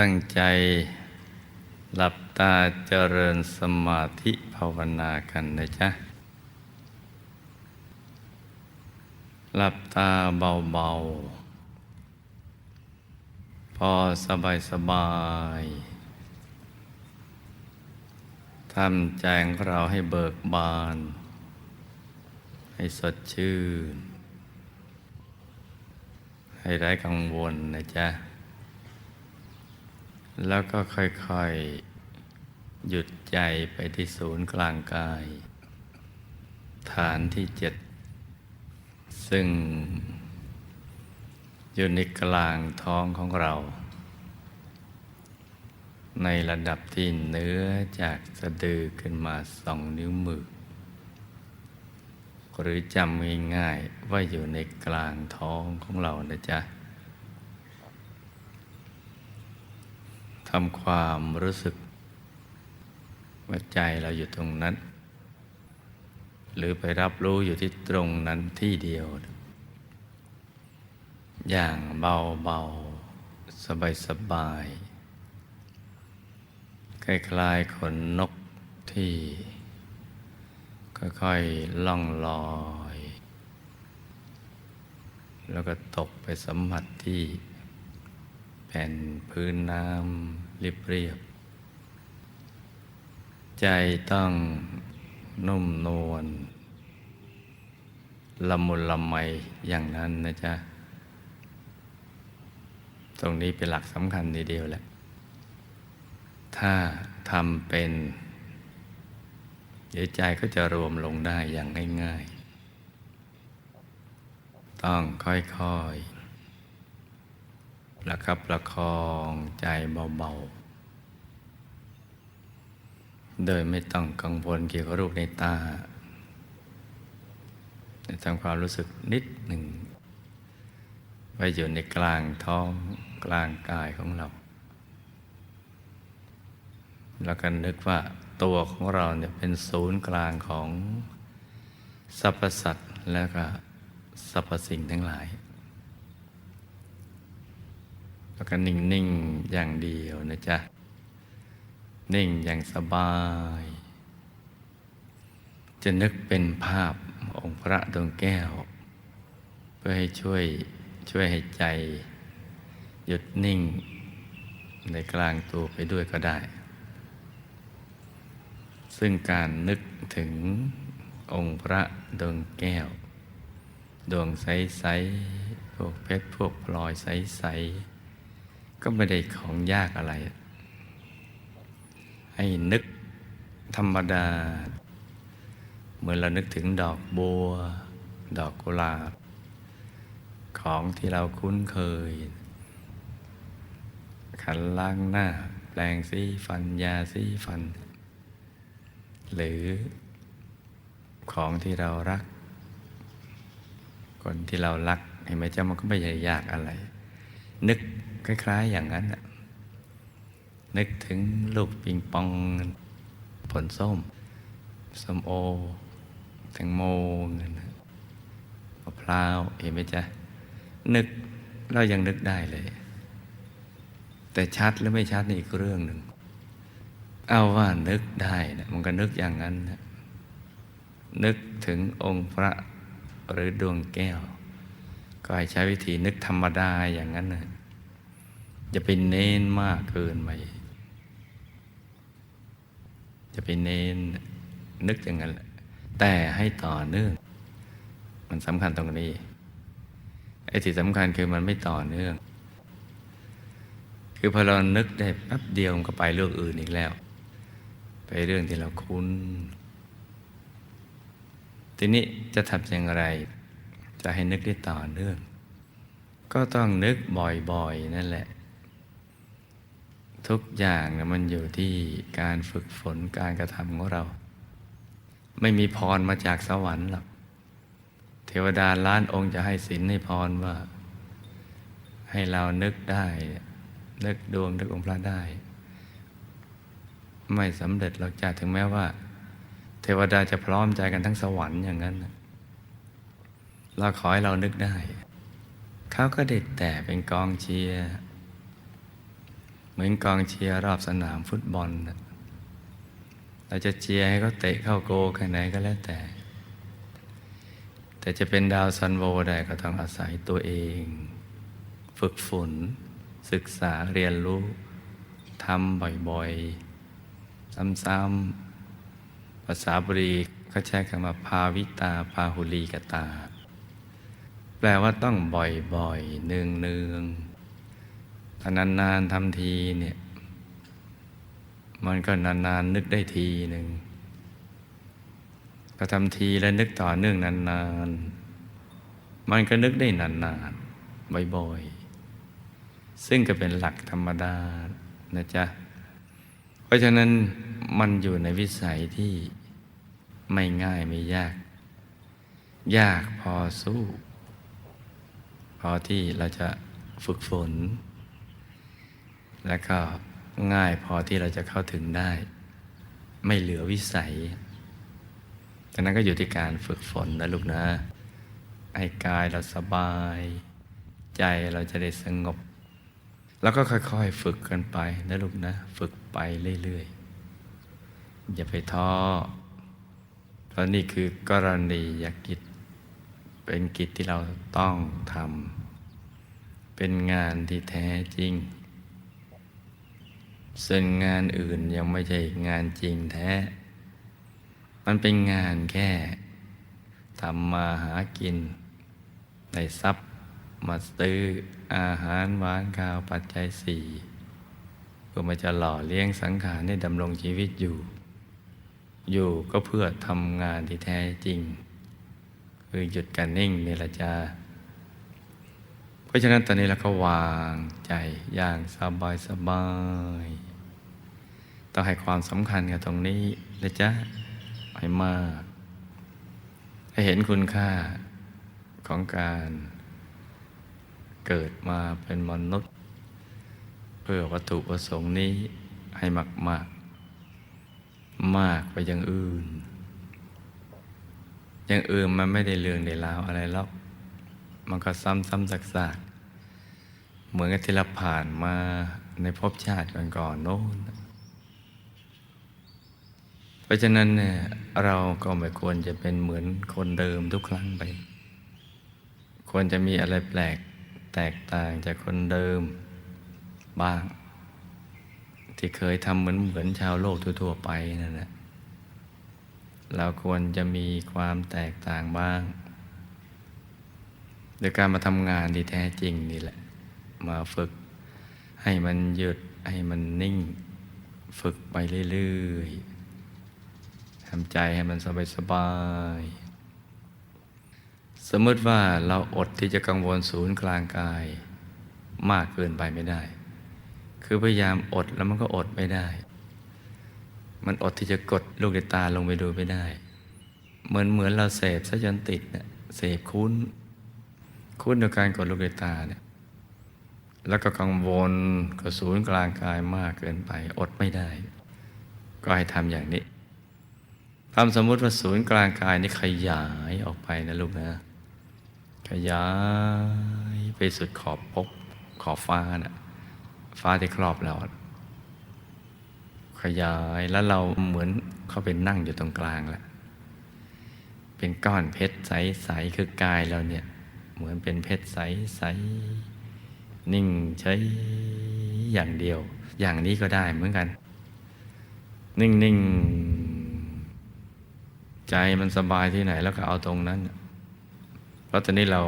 ตั้งใจหลับตาเจริญสมาธิภาวนากันนะจ๊ะ หลับตาเบาๆ พอสบายสบายๆทำใจของเราให้เบิกบาน ให้สดชื่น ให้ไร้กังวลนะจ๊ะ แล้วก็ค่อยๆ หยุดใจไปที่ศูนย์กลางกาย ฐานที่เจ็ด ซึ่ง อยู่ในกลางท้องของเรา ในระดับที่เนื้อจากสะดือขึ้นมาสองนิ้วมือ หรือจำง่ายๆว่าอยู่ในกลางท้องของเรานะจ๊ะ ทำความรู้สึกว่าใจเราอยู่ตรงนั้น หรือไปรับรู้อยู่ที่ตรงนั้นที่เดียว อย่างเบาเบาสบายสบายคล้ายๆขนนกที่ ค่อยๆล่องลอย แล้วก็ตกไปสัมผัสที่ ผ่นพื้นน้ำเรียบเรียบ ใจต้องนุ่มนวลละมุนละไมอย่างนั้นนะจ๊ะ ตรงนี้เป็นหลักสำคัญทีเดียวแหละ ถ้าทำเป็น เดี๋ยวใจก็จะรวมลงได้อย่างง่าย ๆ ต้องค่อยๆ ประคับประคองใจเบาๆ โดยไม่ต้องกังวลเกี่ยวกับรูปในตาทำความรู้สึกนิดหนึ่งไว้อยู่ในกลางท้องกลางกายของเรา แล้วก็นึกว่าตัวของเราเนี่ยเป็นศูนย์กลางของสรรพสัตว์แล้วก็สรรพสิ่งทั้งหลาย แล้วก็นิ่ง ๆ อย่างเดียวนะจ๊ะ นิ่งอย่างสบาย จะนึกเป็นภาพองค์พระดวงแก้ว เพื่อให้ช่วยช่วยให้ใจ หยุดนิ่ง ในกลางตัวไปด้วยก็ได้ ซึ่งการนึกถึงองค์พระดวงแก้ว ดวงใส ๆ พวกเพชร พวกพลอยใส ๆ ก็ไม่ได้ของยากอะไร ให้นึกธรรมดา เหมือนเรานึกถึงดอกบัว ดอกกุหลาบ ของที่เราคุ้นเคย ขันล้างหน้า แปลงสีฟัน ยาสีฟัน หรือของที่เรารัก คนที่เรารักเห็นไหมเจ้ามันก็ไม่ใช่ยากอะไร นึกคล้าย ๆ อย่างนั้นน่ะนึกถึงลูกปิงปอง ผลส้มส้มโอแตงโมเงินมะพร้าวเห็นไหมจ๊ะ นึกเรายังนึกได้เลย แต่ชัดหรือไม่ชัดนี่อีกเรื่องหนึ่ง เอาว่านึกได้นะมันก็นึกอย่างนั้นนะนึกถึงองค์พระหรือดวงแก้ว ก็ให้ใช้วิธีนึกธรรมดาอย่างนั้นนะจะเป็นเน้นมากเกินไปจะเป็นเน้นนึกอย่างนั้นแหละแต่ให้ต่อเนื่อง มันสำคัญตรงนี้ไอ้ที่สำคัญคือมันไม่ต่อเนื่อง คือพอเรานึกได้แป๊บเดียวมันก็ไปเรื่องอื่นอีกแล้ว ไปเรื่องที่เราคุ้น ทีนี้จะทำอย่างไร จะให้นึกได้ต่อเนื่อง ก็ต้องนึกบ่อยๆ นั่นแหละ ทุกอย่างนะมันอยู่ที่การฝึกฝนการกระทำของเรา ไม่มีพรมาจากสวรรค์หรอก เทวดาล้านองค์จะให้ศีลให้พรว่า ให้เรานึกได้ นึกดวงนึกองค์พระได้ ไม่สำเร็จเราจะถึงแม้ว่า เทวดาจะพร้อมใจกันทั้งสวรรค์อย่างนั้นนะ เราขอให้เรานึกได้ เขาก็เด็ดแต่เป็นกองเชียร์เหมือนกองเชียร์รอบสนามฟุตบอล เราจะเชียร์ให้เขาเตะเข้าโกลแค่ไหนก็แล้วแต่ แต่จะเป็นดาวซันโวได้ก็ต้องอาศัยตัวเอง ฝึกฝน ศึกษาเรียนรู้ทำบ่อยๆ ซ้ำๆภาษาบาลีเขาใช้คำว่าภาวิตาพาหุลีกตา ลว่าต้องบ่อยๆเนืองๆถ้านานๆทำทีเนี่ย มันก็นานๆนึกได้ทีหนึ่งก็ทำทีแล้วนึกต่อเนื่องนานๆ มันก็นึกได้นานๆ บ่อยๆ ซึ่งก็เป็นหลักธรรมดานะจ๊ะ เพราะฉะนั้นมันอยู่ในวิสัยที่ไม่ง่ายไม่ยาก ยากพอสู้ อที่เราจะฝึกฝน และก็ง่ายพอที่เราจะเข้าถึงได้ ไม่เหลือวิสัยฉะนั้นก็อยู่ที่การฝึกฝนนะลูกนะให้กายเราสบาย ใจเราจะได้สงบ แล้วก็ค่อยๆฝึกกันไปนะลูกนะ ฝึกไปเรื่อยๆ อย่าไปท้อเพราะนี่คือกรณียกิจ เป็นกิจที่เราต้องทำเป็นงานที่แท้จริงส่วนงานอื่นยังไม่ใช่งานจริงแท้ มันเป็นงานแค่ทำมาหากินในทรัพย์มาซื้ออาหารหวานข้าวปัจจัยสี่เพื่อมาจะหล่อเลี้ยงสังขารให้ดำรงชีวิตอยู่ อยู่ก็เพื่อทำงานที่แท้จริง คือหยุดการนิ่งนี่แหละจ้าเพราะฉะนั้นตอนนี้เราก็วางใจอย่างสบายสบายต้องให้ความสำคัญกับตรงนี้นะจ๊ะให้มากให้เห็นคุณค่าของการเกิดมาเป็นมนุษย์ เพื่อวัตถุประสงค์นี้ให้มากมากมากไปอย่างอื่น อย่างอื่นมันไม่ได้เรื่องได้ราวอะไรหรอกมันก็ซ้ำซ้ำซากๆ เหมือนกับที่เราผ่านมาในภพชาติก่อนๆโน้นเพราะฉะนั้นเนี่ยเราก็ไม่ควรจะเป็นเหมือนคนเดิมทุกครั้งไป ควรจะมีอะไรแปลกแตกต่างจากคนเดิมบ้าง ที่เคยทำเหมือนเหมือนชาวโลกทั่วๆไปนั่นแหละ เราควรจะมีความแตกต่างบ้าง โดยการมาทำงานที่แท้จริงนี่แหละ มาฝึกให้มันหยุดให้มันนิ่ง ฝึกไปเรื่อยๆทำใจให้มันสบายๆสมมติว่าเราอดที่จะกังวลศูนย์กลางกาย มากเกินไปไม่ได้ คือพยายามอดแล้วมันก็อดไม่ได้ มันอดที่จะกดลูกในตาลงไปดูไม่ได้ เหมือนเหมือนเราเสพซะจนติดเนี่ยเสพคุ้น คุ้นในการกดลูกในตาเนี่ยแล้วก็กังวลกับศูนย์กลางกายมากเกินไป อดไม่ได้ ก็ให้ทำอย่างนี้ทำสมมติว่าศูนย์กลางกายนี่ขยายออกไปนะลูกนะ ขยายไปสุดขอบภพขอบฟ้านะ่ะฟ้าที่ครอบเรา ขยายแล้วเราเหมือนเข้าไปนั่งอยู่ตรงกลางแหละเป็นก้อนเพชรใสๆคือกายเราเนี่ย เหมือนเป็นเพชรใสๆนิ่งใช้อย่างเดียว อย่างนี้ก็ได้เหมือนกัน นิ่งๆ ใจมันสบายที่ไหนแล้วก็เอาตรงนั้น เพราะตอนนี้เรา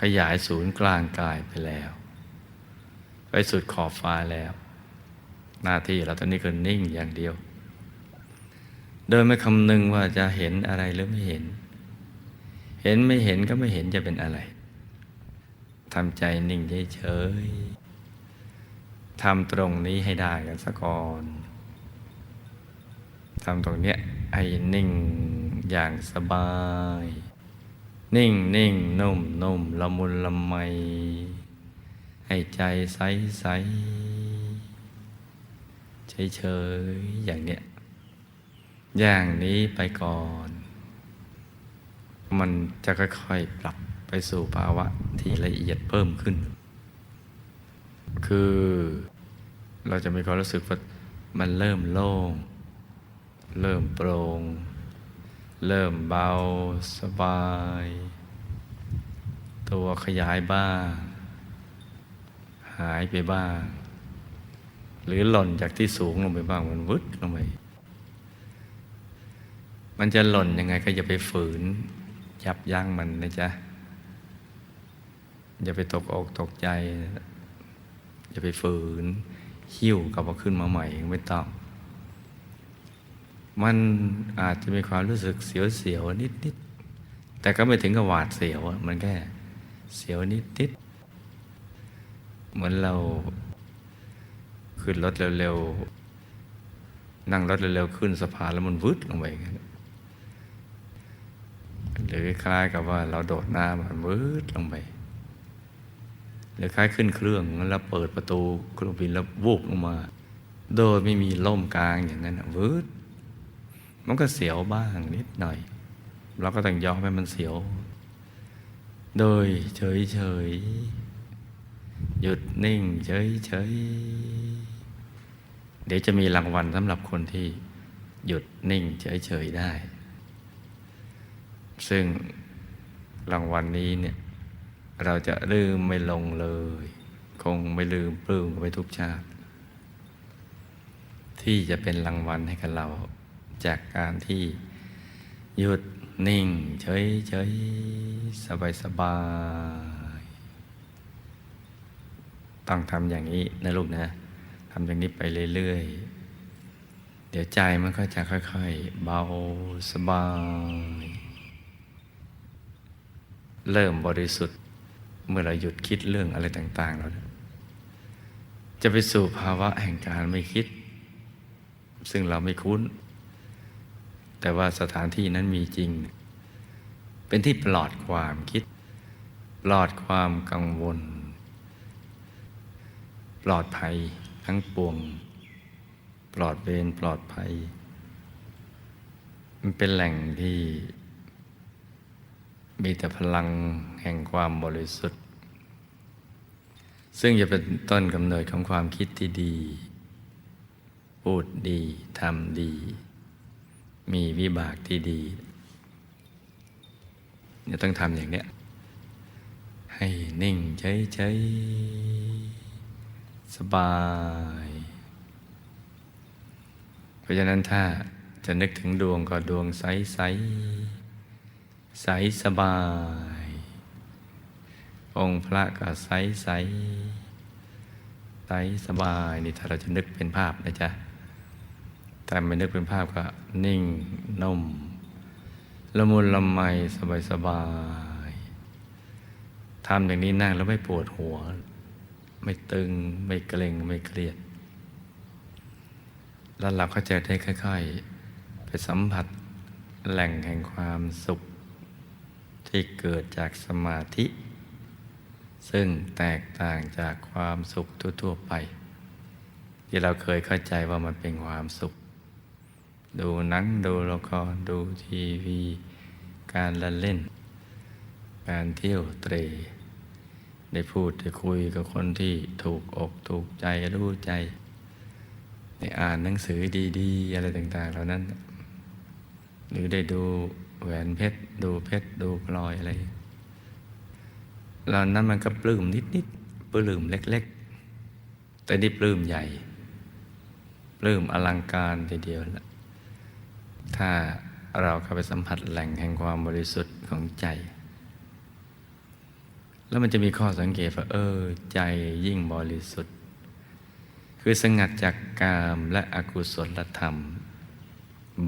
ขยายศูนย์กลางกายไปแล้ว ไปสุดขอบฟ้าแล้ว หน้าที่เราตอนนี้คือนิ่งอย่างเดียว โดยไม่คำนึงว่าจะเห็นอะไรหรือไม่เห็น เห็นไม่เห็นก็ไม่เห็นจะเป็นอะไรทำใจนิ่งเฉยๆทำตรงนี้ให้ได้กันสักก่อนทำตรงเนี้ยให้นิ่งอย่างสบาย นิ่งนิ่งนุ่มนุ่มละมุนละไม ให้ใจใสใส เฉยเฉยๆอย่างเนี้ยอย่างนี้ไปก่อน มันจะค่อยๆปรับไปสู่ภาวะที่ละเอียดเพิ่มขึ้น คือเราจะมีความรู้สึกว่ามันเริ่มโล่ง เริ่มโปร่ง เริ่มเบาสบาย ตัวขยายบ้าง หายไปบ้าง หรือหล่นจากที่สูงลงไปบ้างมันวึดลงไปมันจะหล่นยังไงก็อย่าไปฝืนยับยั้งมันนะจ๊ะ อย่าไปตกอกตกใจ อย่าไปฝืน หิ้วกลับมาขึ้นมาใหม่ไม่ต้องมันอาจจะมีความรู้สึกเสียวๆนิดๆ แต่ก็ไม่ถึงกับหวาดเสียว มันแค่เสียวนิดๆ เหมือนเรา ขึ้นรถเร็วๆ นั่งรถเร็วๆ ขึ้นสะพานแล้วมันวึดลงไปอย่างนั้นหรือคล้ายกับว่าเราโดดน้ำมันวืดลงไปหรือคล้ายขึ้นเครื่องแล้วเปิดประตูเครื่องบินแล้ววูบลงมา โดยไม่มีล่มกลางอย่างนั้นอะวืดมันก็เสียวบ้างนิดหน่อย เราก็ต้องยอมให้มันเสียว โดยเฉยเฉยๆหยุดนิ่งเฉยเฉยๆ เดี๋ยวจะมีรางวัลสำหรับคนที่หยุดนิ่งเฉยๆได้ ซึ่งรางวัลนี้เนี่ยเราจะลืมไม่ลงเลย คงไม่ลืมปลื้มไปทุกชาติ ที่จะเป็นรางวัลให้กับเรา จากการที่หยุดนิ่ง เฉยเฉยสบายสบาย ต้องทำอย่างนี้นะลูกนะ ทำอย่างนี้ไปเรื่อยๆ เดี๋ยวใจมันก็จะค่อย ๆ เบาสบาย เริ่มบริสุทธิ์เมื่อเราหยุดคิดเรื่องอะไรต่างๆแล้วเนี่ยจะไปสู่ภาวะแห่งการไม่คิด ซึ่งเราไม่คุ้น แต่ว่าสถานที่นั้นมีจริง เป็นที่ปลอดความคิด ปลอดความกังวล ปลอดภัย ทั้งปวง ปลอดเวรปลอดภัย มันเป็นแหล่งที่ มีแต่พลังแห่งความบริสุทธิ์ ซึ่งจะเป็นต้นกำเนิดของความคิดที่ดี พูดดี ทำดี มีวิบากที่ดีจะต้องทำอย่างเนี้ยให้นิ่งเฉยๆ สบาย เพราะฉะนั้นถ้าจะนึกถึงดวงก็ดวงใสๆใสสบาย องค์พระก็ใสใสใสสบาย นี่ถ้าเราจะนึกเป็นภาพนะจ๊ะแต่ไม่นึกเป็นภาพก็นิ่งนุ่มละมุนละไมสบายสบายทำอย่างนี้นั่งแล้วไม่ปวดหัว ไม่ตึง ไม่เกร็งไม่เครียด แล้วเราก็จะได้ค่อย ๆ ไปสัมผัสแหล่งแห่งความสุข ที่เกิดจากสมาธิ ซึ่งแตกต่างจากความสุขทั่ว ๆ ไป ที่เราเคยเข้าใจว่ามันเป็นความสุข ดูหนังดูละครดูทีวี การละเล่น การเที่ยวเตร ได้พูดได้คุยกับคนที่ถูกอกถูกใจรู้ใจได้อ่านหนังสือดีๆ อะไรต่าง ๆ เหล่านั้น หรือได้ดูแหวนเพชร ดูเพชร ดูพลอยอะไรเหล่านั้นมันก็ปลื้มนิดๆปลื้มเล็ก ๆ แต่นี่ปลื้มใหญ่ ปลื้มอลังการทีเดียวละถ้าเราเข้าไปสัมผัสแหล่งแห่งความบริสุทธิ์ของใจ แล้วมันจะมีข้อสังเกตว่าเออ ใจยิ่งบริสุทธิ์ คือสงัดจากกามและอกุศลธรรม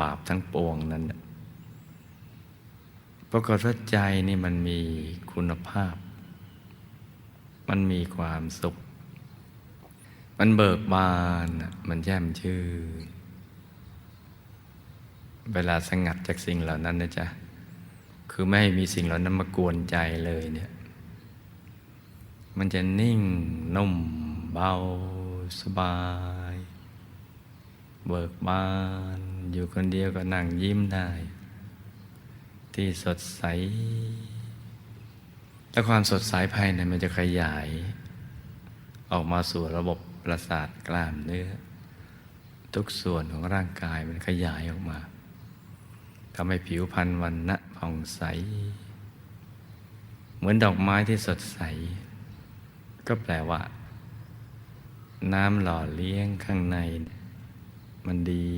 บาปทั้งปวงนั้นน่ะปรากฏว่าใจนี่มันมีคุณภาพ มันมีความสุข มันเบิกบาน มันแจ่มชื่นเวลาสงัดจากสิ่งเหล่านั้นนะจ๊ะ คือไม่ให้มีสิ่งเหล่านั้นมากวนใจเลยเนี่ย มันจะนิ่งนุ่มเบาสบาย เบิกบาน อยู่คนเดียวก็นั่งยิ้มได้ ที่สดใส แล้วความสดใสภายในมันจะขยาย ออกมาสู่ระบบประสาทกล้ามเนื้อ ทุกส่วนของร่างกายมันขยายออกมาทำให้ผิวพรรณวันณะผ่องใส เหมือนดอกไม้ที่สดใส ก็แปลว่า น้ำหล่อเลี้ยงข้างใน มันดี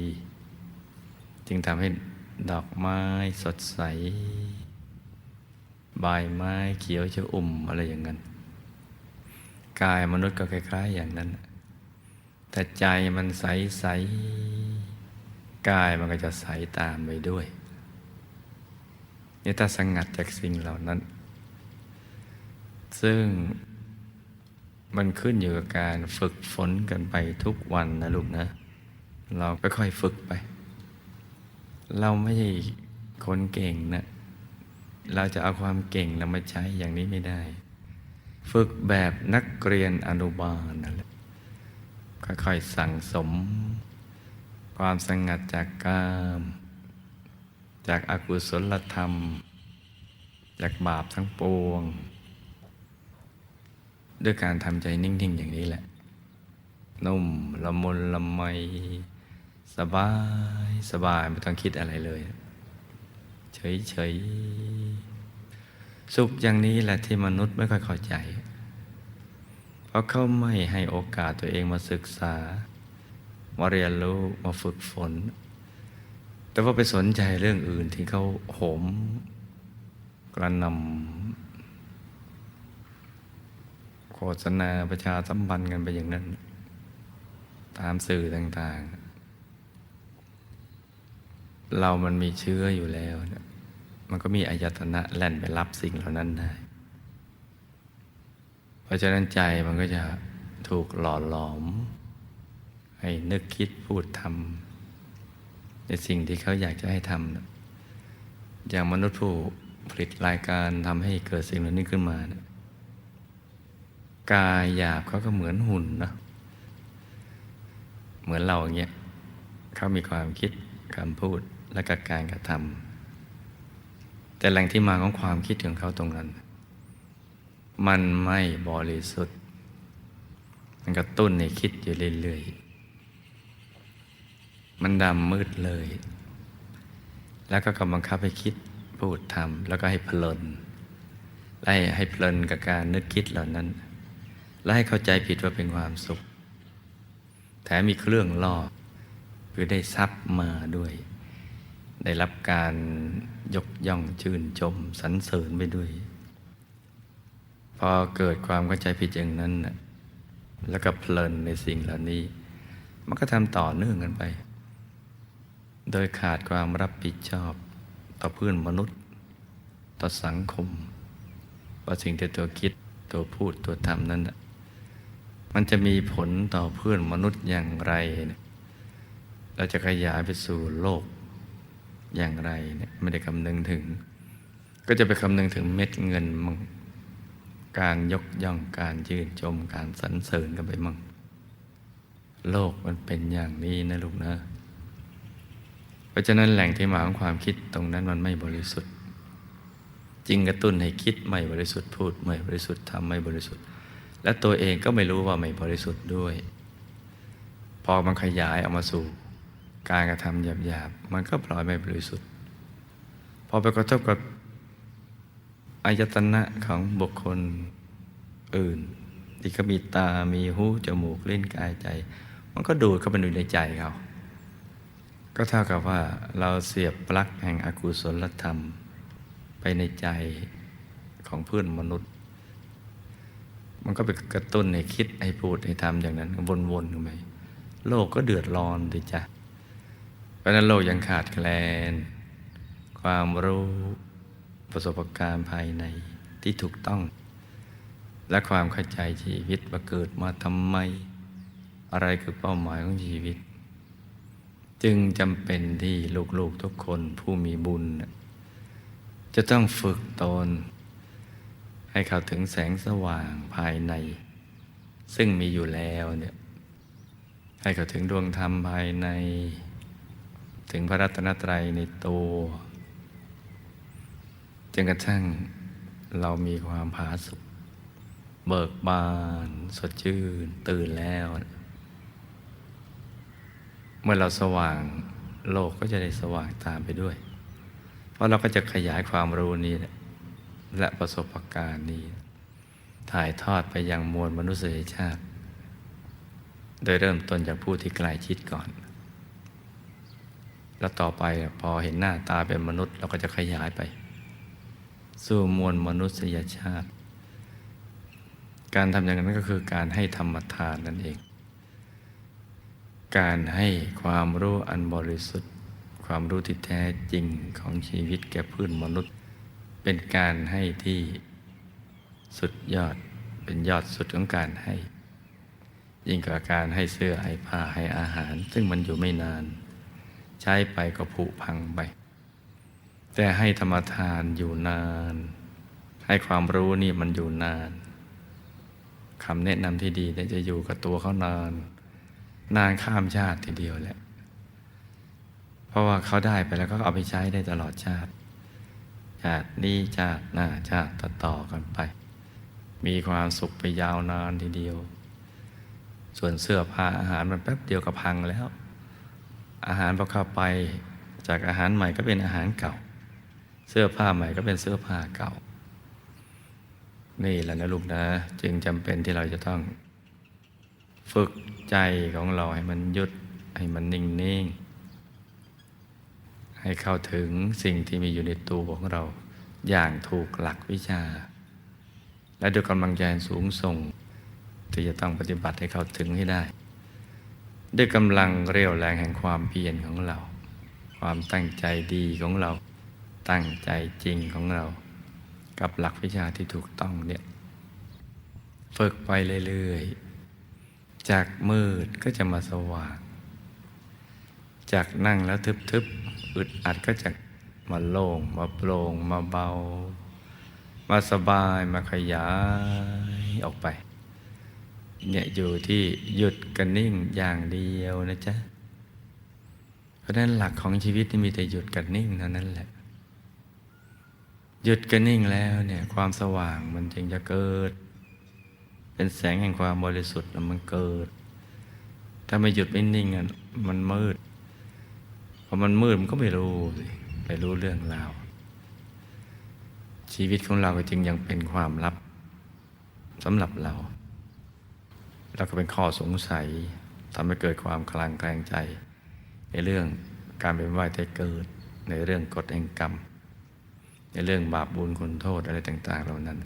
จึงทำให้ดอกไม้สดใส ใบไม้เขียวชอุ่มอะไรอย่างนั้น กายมนุษย์ก็คล้าย ๆ อย่างนั้น แต่ใจมันใสใสกายมันก็จะใสตามไปด้วยนี่ถ้าสงัดจากสิ่งเหล่านั้น ซึ่ง มันขึ้นอยู่กับการฝึกฝนกันไปทุกวันนะลูกนะ เราค่อยๆฝึกไป เราไม่ใช่คนเก่งนะ เราจะเอาความเก่งเรามาใช้อย่างนี้ไม่ได้ ฝึกแบบนักเรียนอนุบาลนั่นแหละค่อยๆสั่งสม ความสงัดจากกาม จากอากุศลธรรม จากบาปทั้งปวง ด้วยการทำใจนิ่ง ๆ อย่างนี้แหละ นุ่มละมุนละไม สบาย สบายไม่ต้องคิดอะไรเลย เฉย ๆ สุขอย่างนี้แหละที่มนุษย์ไม่ค่อยเข้าใจ เพราะเขาไม่ให้โอกาสตัวเองมาศึกษา มาเรียนรู้มาฝึกฝน แต่ว่าไปสนใจเรื่องอื่นที่เขาโหมกระนำ โฆษณาประชาสัมพันธ์กันไปอย่างนั้น ตามสื่อต่างๆ เรามันมีเชื้ออยู่แล้วนะมันก็มีอายตนะแล่นไปรับสิ่งเหล่านั้นได้ เพราะฉะนั้นใจมันก็จะถูกหล่อหลอม ให้นึกคิดพูดทำในสิ่งที่เขาอยากจะให้ทำนะอย่างมนุษย์ผู้ผลิตรายการทำให้เกิดสิ่งเหล่านี้ขึ้นมานะ กายหยาบเขาก็เหมือนหุ่นนะเหมือนเราอย่างเงี้ยเขามีความคิดคำพูดและก็การกระทำแต่แหล่งที่มาของความคิดของเขาตรงนั้น มันไม่บริสุทธิ์ มันกระตุ้นให้คิดอยู่เรื่อยๆมันดำมืดเลย แล้วก็กำบังคับให้คิดพูดทำแล้วก็ให้เพลินไล่ให้เพลินกับการนึกคิดเหล่านั้น และให้เข้าใจผิดว่าเป็นความสุข แถมมีเครื่องล่อคือได้ทรัพย์มาด้วย ได้รับการยกย่องชื่นชมสรรเสริญไปด้วย พอเกิดความเข้าใจผิดอย่างนั้นแล้วก็เพลินในสิ่งเหล่านี้ มันก็ทำต่อเนื่องกันไป โดยขาดความรับผิดชอบต่อเพื่อนมนุษย์ ต่อสังคมว่าสิ่งที่ตัวคิดตัวพูดตัวทำนั้นน่ะ มันจะมีผลต่อเพื่อนมนุษย์อย่างไรเนี่ยเราจะขยายไปสู่โลกอย่างไรเนี่ยไม่ได้คำนึงถึง ก็จะไปคำนึงถึงเม็ดเงินมั่งการยกย่องการยืนชมการสรรเสริญกันไปมั่งโลกมันเป็นอย่างนี้นะลูกนะเพราะฉะนั้นแหล่งที่มาของความคิดตรงนั้นมันไม่บริสุทธิ์ จริงกระตุ้นให้คิดไม่บริสุทธิ์พูดไม่บริสุทธิ์ทำไม่บริสุทธิ์ และตัวเองก็ไม่รู้ว่าไม่บริสุทธิ์ด้วย พอมันขยายออกมาสู่ การกระทำหยาบๆมันก็ปล่อยไม่บริสุทธิ์ พอไปกระทบกับอายตนะของบุคคลอื่น ที่เขามีตา มีหู จมูกลิ้นกายใจ มันก็ดูดเข้าไปอยู่ในใจเขาก็เท่ากับว่าเราเสียบปลั๊กแห่งอกุศลธรรม ไปในใจของเพื่อนมนุษย์ มันก็ไปกระตุ้นให้คิดให้พูดให้ทำอย่างนั้นวนๆกันไปโลกก็เดือดร้อนดิจ้ะเพราะนั้นโลกยังขาดแคลน ความรู้ประสบการณ์ภายในที่ถูกต้อง และความเข้าใจชีวิตว่าเกิดมาทำไม อะไรคือเป้าหมายของชีวิต จึงจำเป็นที่ลูกๆทุกคนผู้มีบุญ จะต้องฝึกตน ให้เข้าถึงแสงสว่างภายใน ซึ่งมีอยู่แล้วเนี่ยให้เข้าถึงดวงธรรมภายใน ถึงพระรัตนตรัยในตัวจนกระทั่งเรามีความผาสุกเบิกบาน สดชื่น ตื่นแล้ว เมื่อเราสว่างโลกก็จะได้สว่างตามไปด้วย เพราะเราก็จะขยายความรู้นี้ และประสบการณ์นี้ ถ่ายทอดไปยังมวลมนุษยชาติ โดยเริ่มต้นจากผู้ที่ใกล้ชิดก่อน แล้วต่อไปพอเห็นหน้าตาเป็นมนุษย์เราก็จะขยายไป สู่มวลมนุษยชาติ การทำอย่างนั้นก็คือการให้ธรรมทานนั่นเอง การให้ความรู้อันบริสุทธิ์ ความรู้ที่แท้จริงของชีวิตแก่เพื่อนมนุษย์ เป็นการให้ที่สุดยอดเป็นยอดสุดของการให้ ยิ่งกว่าการให้เสื้อให้ผ้าให้อาหาร ซึ่งมันอยู่ไม่นาน ใช้ไปก็ผุพังไป แต่ให้ธรรมทานอยู่นาน ให้ความรู้นี่มันอยู่นานคำแนะนำที่ดีเนี่ยจะอยู่กับตัวเขานาน นานข้ามชาติทีเดียวแหละ เพราะว่าเขาได้ไปแล้วก็เอาไปใช้ได้ตลอดชาติ ชาตินี้ชาติหน้าชาติต่อๆกันไป มีความสุขไปยาวนานทีเดียว ส่วนเสื้อผ้าอาหารมันแป๊บเดียวก็พังแล้ว อาหารพอเข้าไปจากอาหารใหม่ก็เป็นอาหารเก่า เสื้อผ้าใหม่ก็เป็นเสื้อผ้าเก่า นี่แหละนะลูกนะ จึงจำเป็นที่เราจะต้อง ฝึกใจของเราให้มันหยุดให้มันนิ่งๆ ให้เข้าถึงสิ่งที่มีอยู่ในตัวของเรา อย่างถูกหลักวิชา และด้วยกำลังใจสูงส่ง ที่จะต้องปฏิบัติให้เข้าถึงให้ได้ ด้วยกำลังเรี่ยวแรงแห่งความเพียรของเรา ความตั้งใจดีของเรา ตั้งใจจริงของเรา กับหลักวิชาที่ถูกต้องเนี่ยฝึกไปเรื่อยๆ จากมืดก็จะมาสว่าง จากนั่งแล้วทึบๆอึดอัดก็จะมาโล่งมาโปร่งมาเบา มาสบายมาขยายออกไปเนี่ยอยู่ที่หยุดกันนิ่งอย่างเดียวนะจ๊ะ เพราะฉะนั้นหลักของชีวิตนี่มีแต่หยุดกันนิ่งเท่านั้นแหละ หยุดกันนิ่งแล้วเนี่ยความสว่างมันจึงจะเกิด เป็นแสงแห่งความบริสุทธิ์มันเกิด ถ้าไม่หยุดไม่นิ่งอะมันมืด พอมันมืดมันก็ไม่รู้สิไม่รู้เรื่องราว ชีวิตของเราจึงยังเป็นความลับสำหรับเราแล้วก็เป็นข้อสงสัยทำให้เกิดความคลางแคลงใจ ในเรื่องการเป็นว่ายแต่เกิด ในเรื่องกฎแห่งกรรม ในเรื่องบาปบุญคุณโทษอะไรต่าง ๆ เหล่านั้น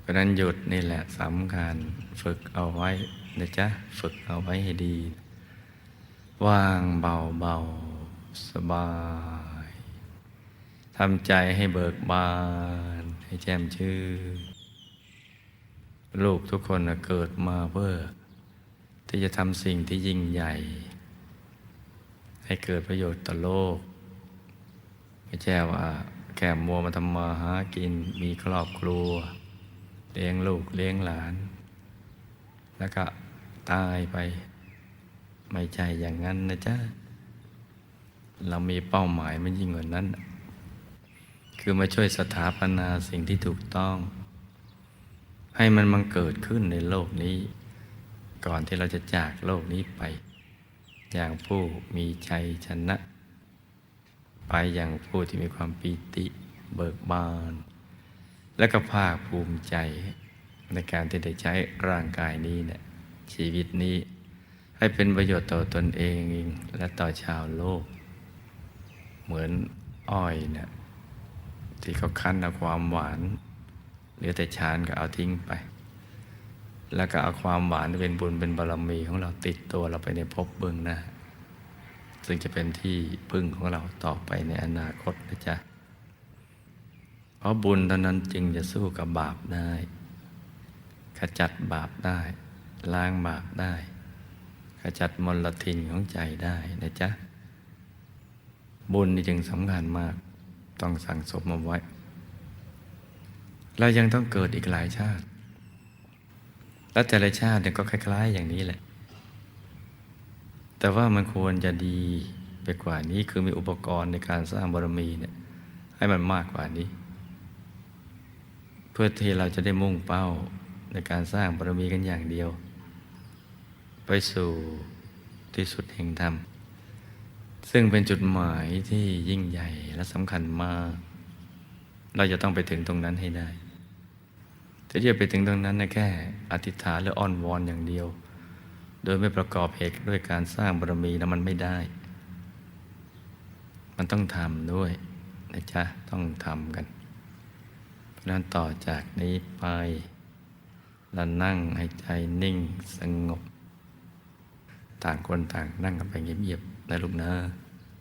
เพราะฉะนั้นหยุดนี่แหละสำคัญฝึกเอาไว้นะจ๊ะ ฝึกเอาไว้ให้ดี วางเบาเบาสบายทำใจให้เบิกบาน ให้แจ่มชื่นลูกทุกคนเกิดมาเพื่อ ที่จะทำสิ่งที่ยิ่งใหญ่ ให้เกิดประโยชน์ต่อโลก ไม่ใช่ว่าแค่มัวมาทำมาหากินมีครอบครัว เลี้ยงลูกเลี้ยงหลาน แล้วก็ตายไป ไม่ใช่อย่างนั้นนะจ๊ะ เรามีเป้าหมายมันยิ่งกว่านั้น คือมาช่วยสถาปนาสิ่งที่ถูกต้อง ให้มันมันเกิดขึ้นในโลกนี้ ก่อนที่เราจะจากโลกนี้ไป อย่างผู้มีชัยชนะ ไปอย่างผู้ที่มีความปีติเบิกบาน และก็ภาคภูมิใจในการที่ได้ใช้ร่างกายนี้เนี่ยชีวิตนี้ ให้เป็นประโยชน์ต่อตนเองและต่อชาวโลก เหมือนอ้อยเนี่ยที่เขาคั้นเอาความหวานเหลือแต่ชานก็เอาทิ้งไป แล้วก็เอาความหวานเป็นบุญเป็นบารมีของเราติดตัวเราไปในภพเบื้องหน้าซึ่งจะเป็นที่พึ่งของเราต่อไปในอนาคตนะจ๊ะ เพราะบุญเท่านั้นจึงจะสู้กับบาปได้ ขจัดบาปได้ ล้างบาปได้ ขจัดมลทินของใจได้นะจ๊ะ บุญนี่จึงสำคัญมาก ต้องสั่งสมเอาไว้ เรายังต้องเกิดอีกหลายชาติ และแต่ละชาติเนี่ยก็คล้าย ๆ อย่างนี้แหละ แต่ว่ามันควรจะดีไปกว่านี้คือมีอุปกรณ์ในการสร้างบารมีเนี่ย ให้มันมากกว่านี้ เพื่อที่เราจะได้มุ่งเป้าในการสร้างบารมีกันอย่างเดียว ไปสู่ที่สุดแห่งธรรม ซึ่งเป็นจุดหมายที่ยิ่งใหญ่และสำคัญมาก เราจะต้องไปถึงตรงนั้นให้ได้แต่ที่จะไปถึงตรงนั้นนะแค่อธิษฐานหรืออ้อนวอนอย่างเดียว โดยไม่ประกอบเหตุด้วยการสร้างบารมีนะมันไม่ได้ มันต้องทำด้วยนะจ๊ะต้องทำกันเพราะนั้นต่อจากนี้ไปเรานั่งให้ใจนิ่งสงบ ต่างคนต่างนั่งกันไปเงียบๆนะลูกนะ